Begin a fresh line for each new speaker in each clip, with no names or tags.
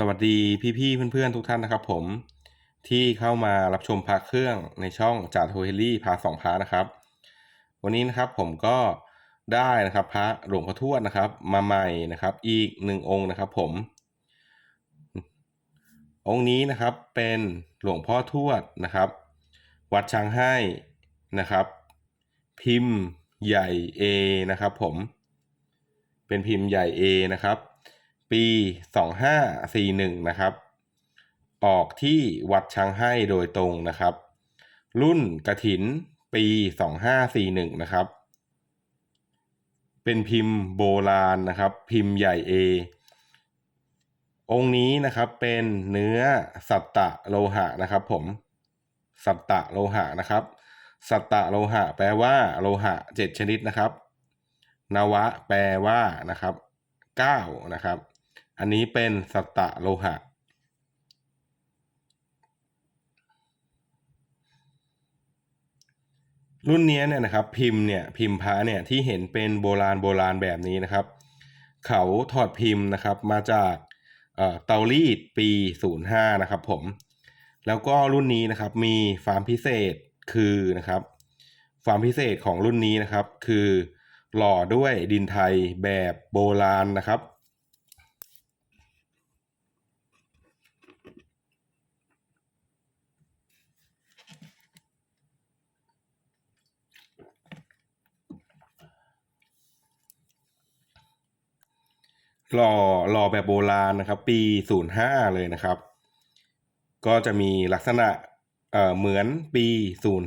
สวัสดีพี่ๆเพื่อนๆทุกท่านนะครับ ผมที่เข้ามารับชมพระเครื่องในช่องจ่าโทเฮลี่พาสองพระนะครับ วันนี้นะครับผมก็ได้นะครับพระหลวงพ่อทวดนะครับ มาใหม่นะครับ อีกหนึ่งองค์นะครับ ผม องค์นี้นะครับเป็นหลวงพ่อทวดนะครับ วัดช้างให้นะครับ พิมพ์ใหญ่ A นะครับ ผม เป็นพิมพ์ใหญ่ A นะครับ ปี 2541 นะครับ ออกที่วัดช้างให้โดยตรงนะครับ รุ่นกระถินปี 2541 นะครับ เป็นพิมพ์โบราณนะครับ พิมพ์ใหญ่ A องค์นี้นะครับเป็นเนื้อสัตตะโลหะนะครับ ผม สัตตะโลหะนะครับ สัตตะโลหะ แปลว่าโลหะเจ็ดชนิดนะครับ นวะ แปลว่านะครับเก้านะครับ อันนี้เป็นสัตตะโลหะ รุ่นนี้เนี่ยนะครับพิมพ์เนี่ยพิมพ์พระเนี่ยที่เห็นเป็นโบราณโบราณแบบนี้นะครับ เขาถอดพิมพ์นะครับมาจากเตารีดปี 05 นะครับผม แล้วก็รุ่นนี้นะครับมีความพิเศษคือนะครับความพิเศษของรุ่นนี้นะครับ คือหล่อด้วยดินไทยแบบโบราณนะครับ หล่อหล่อแบบโบราณนะครับ ปี 05 เลยนะครับ ก็จะมีลักษณะเอ่อเหมือนปี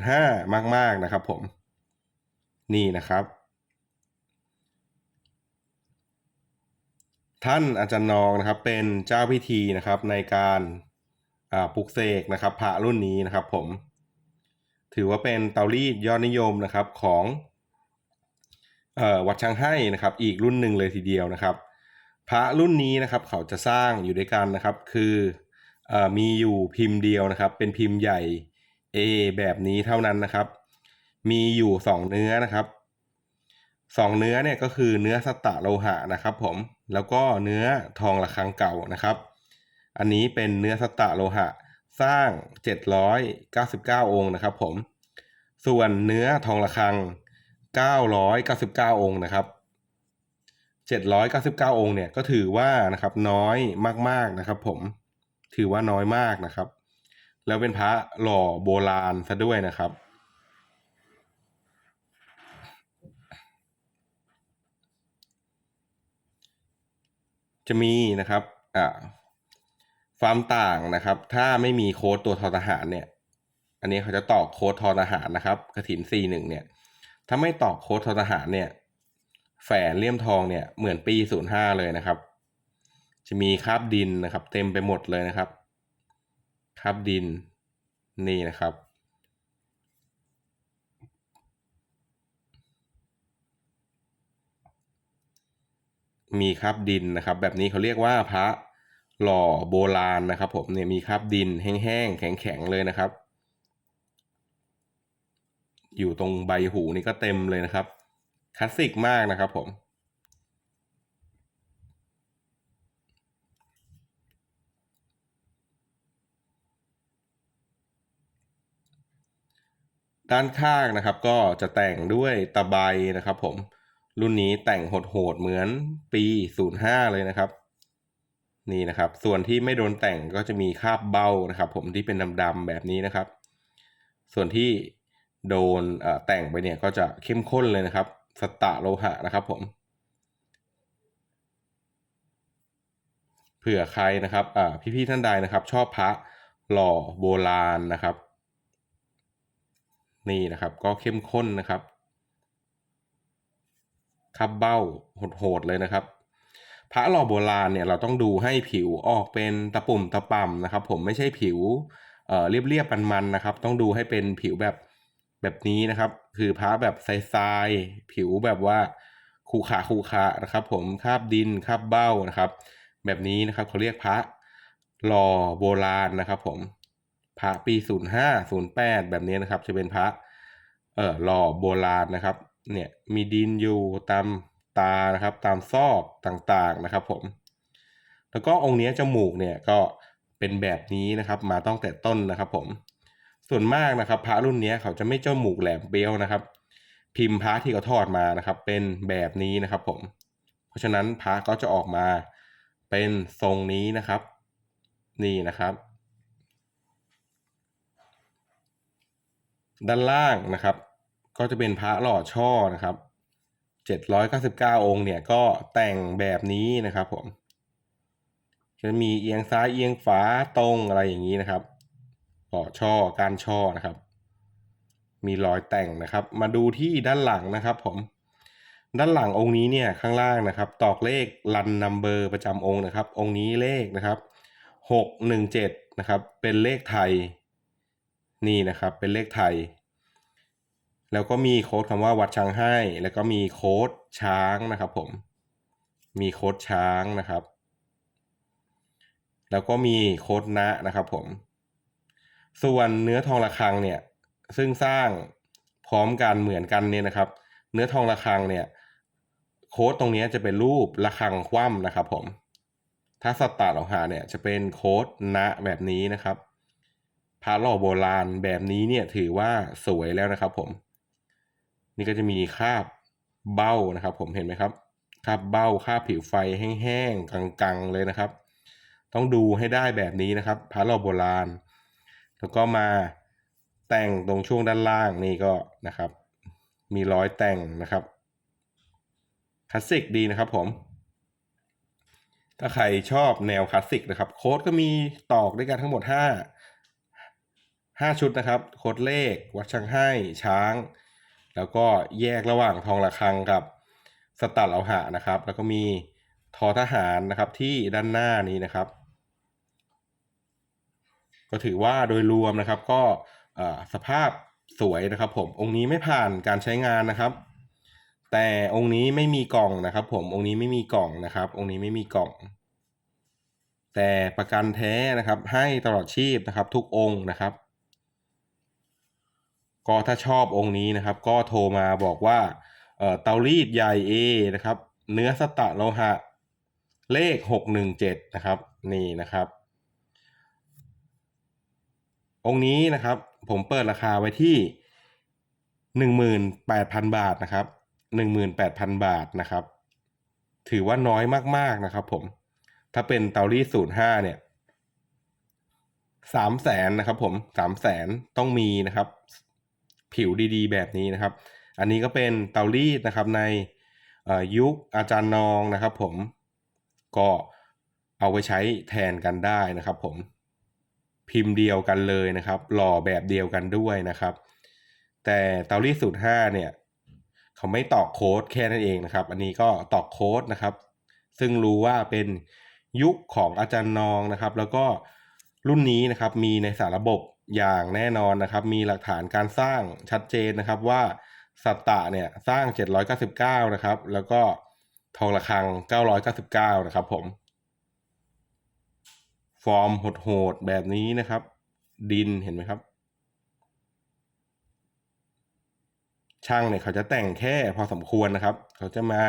05 มาก ๆนะครับ ผม นี่นะครับ ท่านอาจารย์นองนะครับ เป็นเจ้าพิธีนะครับในการปลุกเสกนะครับพระรุ่นนี้นะครับ ผม ถือว่าเป็นเตารีดยอดนิยมนะครับของอวัดช้างให้นะครับ อีกรุ่นหนึ่งเลยทีเดียวนะครับ พระรุ่นนี้นะครับเขาจะสร้างอยู่ด้วยกันนะครับ คืออมีอยู่พิมพ์เดียวนะครับ เป็นพิมพ์ใหญ่ A แบบนี้เท่านั้นนะครับ มีอยู่สองเนื้อนะครับสองเนื้อเนี่ยก็คือเนื้อสตะโลหะนะครับ ผมแล้วก็เนื้อทองระฆังเก่านะครับ อันนี้เป็นเนื้อสตะโลหะสร้าง 799 องค์นะครับ ผม ส่วนเนื้อทองระฆัง 999 องค์นะครับ 799 องค์เนี่ยก็ถือว่านะครับน้อยมากๆนะครับ ผมถือว่าน้อยมากนะครับ แล้วเป็นพระหล่อโบราณซะด้วยนะครับจะมีนะครับอ่าความต่างนะครับ ถ้าไม่มีโค้ดตัวทอทหารเนี่ย อันนี้เขาจะตอกโค้ดทอทหารนะครับกระถิน C1 เนี่ย ถ้าไม่ตอกโค้ดทอทหารเนี่ย แฝนเลี่ยมทองเนี่ยเหมือนปี 05 เลยนะครับ จะมีคราบดินนะครับ เต็มไปหมดเลยนะครับคราบดินนี่นะครับ มีคราบดินนะครับ แบบนี้เขาเรียกว่าพระหล่อโบราณนะครับ ผมเนี่ยมีคราบดินแห้งๆแข็งๆเลยนะครับ อยู่ตรงใบหูนี่ก็เต็มเลยนะครับ คลาสสิกมากนะครับผมด้านข้างนะครับก็จะแต่งด้วยตะไบนะครับผมรุ่นนี้แต่งโหดๆเหมือนปี 05 เลยนะครับ นี่นะครับ ส่วนที่ไม่โดนแต่งก็จะมีคาบเบ้านะครับ ผมที่เป็นดำๆแบบนี้นะครับ ส่วนที่โดนแต่งไปเนี่ยก็จะเข้มข้นเลยนะครับ สตะโลหะนะครับผมเผื่อใครนะครับอ่าพี่ๆท่านใดนะครับ ชอบพระหล่อโบราณนะครับ นี่นะครับก็เข้มข้นนะครับคับเบ้าโหดๆเลยนะครับ พระหล่อโบราณเนี่ยเราต้องดูให้ผิวออกเป็นตะปุ่มตะป่ำนะครับ ผมไม่ใช่ผิวเเรียบๆมันๆนะครับ ต้องดูให้เป็นผิวแบบ แบบนี้นะครับ คือพระแบบทรายๆผิวแบบว่าคูขาคูขานะครับ ผมคาบดินคาบเบ้านะครับ แบบนี้นะครับเขาเรียกพระหล่อโบราณนะครับ ผมพระปีศูนย์ห้าศูนย์แปดแบบนี้นะครับ จะเป็นพระเอ่อหล่อโบราณนะครับ เนี่ยมีดินอยู่ตามตานะครับ ตามซอกต่างๆนะครับ ผม แล้วก็องค์นี้จมูกเนี่ยก็เป็นแบบนี้นะครับ มาตั้งแต่ต้นนะครับ ผม ส่วนมากนะครับพระรุ่นนี้เขาจะไม่เจ้าหมูกแหลมเปี้ยวนะครับ พิมพ์พระที่เขาทอดมานะครับ เป็นแบบนี้นะครับผม เพราะฉะนั้นพระก็จะออกมาเป็นทรงนี้นะครับ นี่นะครับ ด้านล่างนะครับ ก็จะเป็นพระหล่อช่อนะครับ799 องค์เนี่ยก็แต่งแบบนี้นะครับผมจะมีเอียงซ้ายเอียงฝาตรงอะไรอย่างนี้นะครับ หล่อช่อการช่อนะครับ มีรอยแต่งนะครับ มาดูที่ด้านหลังนะครับ ผม ด้านหลังองค์นี้เนี่ยข้างล่างนะครับ ตอกเลขรันนัมเบอร์ประจำองค์นะครับ องค์นี้เลขนะครับหกหนึ่งเจ็ดนะครับ เป็นเลขไทย นี่นะครับ เป็นเลขไทย แล้วก็มีโค้ดคำว่าวัดช้างให้ แล้วก็มีโค้ดช้างนะครับ ผม มีโค้ดช้างนะครับแล้วก็มีโค้ดนะนะครับผม ส่วนเนื้อทองระฆังเนี่ยซึ่งสร้างพร้อมกันเหมือนกันเนี่ยนะครับ เนื้อทองระฆังเนี่ยโค้ดตรงนี้จะเป็นรูประฆังคว่ำนะครับผมถ้าสตาร์โลหะเนี่ยจะเป็นโค้ดนะแบบนี้นะครับพระหล่อโบราณแบบนี้เนี่ยถือว่าสวยแล้วนะครับผม นี่ก็จะมีคาบเบ้านะครับ ผมเห็นไหมครับคาบเบ้าคาบผิวไฟแห้งๆกังๆเลยนะครับ ต้องดูให้ได้แบบนี้นะครับพระหล่อโบราณ แล้วก็มาแต่งตรงช่วงด้านล่างนี่ก็นะครับ มีรอยแต่งนะครับคลาสสิกดีนะครับผม ถ้าใครชอบแนวคลาสสิกนะครับ โค้ดก็มีตอกด้วยกันทั้งหมดห้าห้าชุดนะครับ โค้ดเลข วัดช่างให้ช้าง แล้วก็แยกระหว่างทองระฆังกับสตัดเอาหะนะครับ แล้วก็มีทอทหารนะครับที่ด้านหน้านี้นะครับ ก็ถือว่าโดยรวมนะครับก็สภาพสวยนะครับผมองค์นี้ไม่ผ่านการใช้งานนะครับ แต่องค์นี้ไม่มีกล่องนะครับ ผมองค์นี้ไม่มีกล่องนะครับ องค์นี้ไม่มีกล่อง แต่ประกันแท้นะครับ ให้ตลอดชีพนะครับ ทุกองค์นะครับ ก็ถ้าชอบองค์นี้นะครับ ก็โทรมาบอกว่าเตารีดใหญ่ A นะครับ เนื้อสตะโลหะเลขหกหนึ่งเจ็ดนะครับ นี่นะครับ องค์นี้นะครับผมเปิดราคาไว้ที่หนึ่งหมื่นแปดพันบาทนะครับหนึ่งหมื่นแปดพันบาทนะครับ ถือว่าน้อยมากๆนะครับ ผม ถ้าเป็นเตารีดศูนย์ห้าเนี่ยสามแสนนะครับ ผมสามแสนต้องมีนะครับ ผิวดีๆ แบบนี้นะครับ อันนี้ก็เป็นเตารีดนะครับในยุคอาจารย์นองนะครับ ผมก็เอาไปใช้แทนกันได้นะครับ ผม พิมพ์เดียวกันเลยนะครับ หล่อแบบเดียวกันด้วยนะครับ แต่เตารีดสูตรห้าเนี่ยเขาไม่ตอกโค้ดแค่นั้นเองนะครับ อันนี้ก็ตอกโค้ดนะครับ ซึ่งรู้ว่าเป็นยุคของอาจารย์นองนะครับ แล้วก็รุ่นนี้นะครับมีในสารระบบอย่างแน่นอนนะครับ มีหลักฐานการสร้างชัดเจนนะครับว่าสัตตะเนี่ยสร้าง 799 นะครับ แล้วก็ทองระฆัง 999 นะครับผม ฟอร์มโหดๆแบบนี้นะครับ ดินเห็นไหมครับ ช่างเนี่ยเขาจะแต่งแค่พอสมควรนะครับ เขาจะมา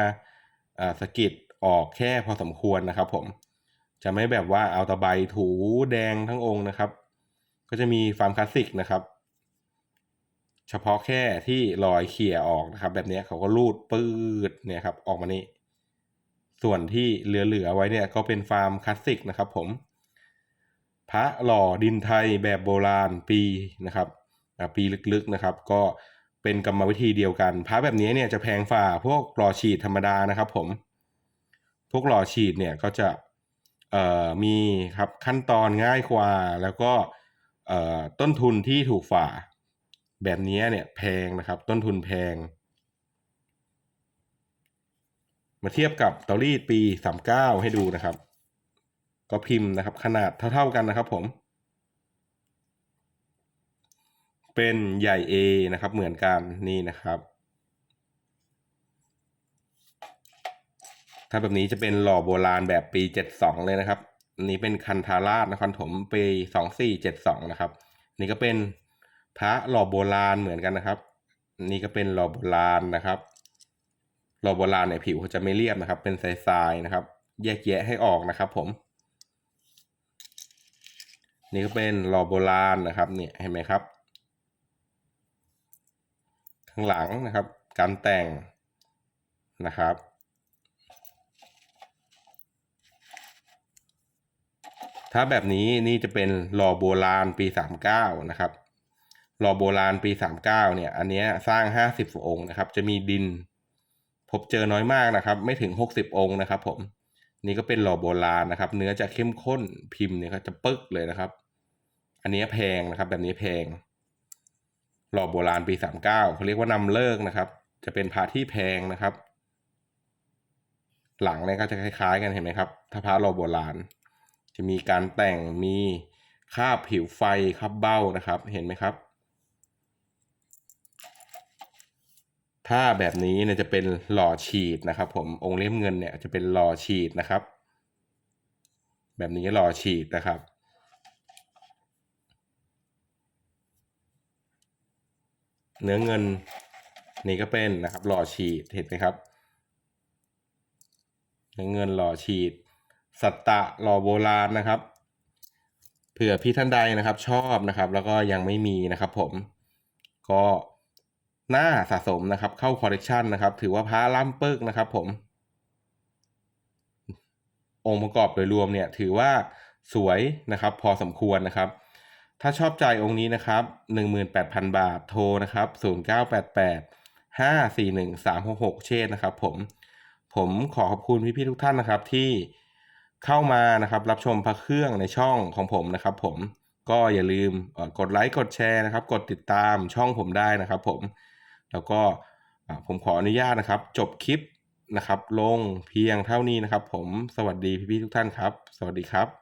สกิดออกแค่พอสมควรนะครับ ผมจะไม่แบบว่าเอาตะไบถูแดงทั้งองค์นะครับ ก็จะมีฟาร์มคลาสสิกนะครับ เฉพาะแค่ที่รอยเขี่ยออกนะครับ แบบนี้เขาก็รูดปืดเนี่ยครับ ออกมานี่ส่วนที่เหลือๆไว้เนี่ยก็เป็นฟาร์มคลาสสิกนะครับ ผม พระหล่อดินไทยแบบโบราณปีนะครับปีลึกๆนะครับ ก็เป็นกรรมวิธีเดียวกัน พระแบบนี้เนี่ยจะแพงฝ่าพวกหล่อฉีดธรรมดานะครับผม พวกหล่อฉีดเนี่ยก็จะมีครับขั้นตอนง่ายกว่าแล้วก็ต้นทุนที่ถูกฝ่า แบบนี้เนี่ยแพงนะครับ ต้นทุนแพง มาเทียบกับเตารีดปี 39 ให้ดูนะครับ ก็พิมพ์นะครับขนาดเท่า ๆกันนะครับผม เป็นใหญ่ A นะครับเหมือนกันนี่นะครับ ถ้าแบบนี้จะเป็นหล่อโบราณแบบปี 72 เลยนะครับอันนี้เป็นคันธาราชนครถมปี2472นะครับ นี่ก็เป็นพระหล่อโบราณเหมือนกันนะครับ นี่ก็เป็นหล่อโบราณนะครับ หล่อโบราณเนี่ยผิวเขาจะไม่เรียบนะครับ เป็นทรายๆนะครับ แยกแยะให้ออกนะครับผม นี่ก็เป็นหล่อโบราณนะครับเนี่ยเห็นไหมครับ ข้างหลังนะครับ การแต่งนะครับ ถ้าแบบนี้นี่จะเป็นหล่อโบราณปี 39 นะครับหล่อโบราณปี 39 เนี่ย อันเนี้ยสร้าง 50 องค์นะครับ จะมีดิน พบเจอน้อยมากนะครับ ไม่ถึง 60 องค์นะครับผม นี่ก็เป็นหล่อโบราณนะครับ เนื้อจะเข้มข้นพิมพ์เนี่ยก็จะปึ๊กเลยนะครับ อันนี้แพงนะครับ แบบนี้แพง หล่อโบราณปี39เก้าเขาเรียกว่านำเลิกนะครับ จะเป็นพระที่แพงนะครับ หลังเนี่ยก็จะคล้ายๆ กันเห็นไหมครับ ถ้าพระหล่อโบราณ จะมีการแต่งมีคาบผิวไฟคาบเบ้านะครับ เห็นไหมครับ ถ้าแบบนี้เนี่ยจะเป็นหล่อฉีดนะครับ ผมองค์เล่มเงินเนี่ยจะเป็นหล่อฉีดนะครับ แบบนี้หล่อฉีดนะครับเนื้อเงินนี่ก็เป็นนะครับ หล่อฉีดเห็นไหมครับ เนื้อเงินหล่อฉีด สัตตะหล่อโบราณนะครับ เผื่อพี่ท่านใดนะครับชอบนะครับ แล้วก็ยังไม่มีนะครับ ผมก็ หน่าสะสมนะครับ เข้าคอลเลกชันนะครับ ถือว่าพระล่ำเปิกนะครับ ผม องค์ประกอบโดยรวมเนี่ย ถือว่าสวยนะครับ พอสมควรนะครับ ถ้าชอบใจองค์นี้นะครับ18,000 บาทโทรนะครับ 0988 541 366 เชษนะครับ ผม ผมขอขอบคุณพี่ๆทุกท่านนะครับ ที่เข้ามานะครับ รับชมพระเครื่องในช่องของผมนะครับ ผมก็อย่าลืมกดไลค์กดแชร์นะครับ กดติดตามช่องผมได้นะครับ ผม แล้วก็ผมขออนุญาตนะครับ จบคลิปนะครับ ลงเพียงเท่านี้นะครับ ผมสวัสดีพี่ๆทุกท่านครับ สวัสดีครับ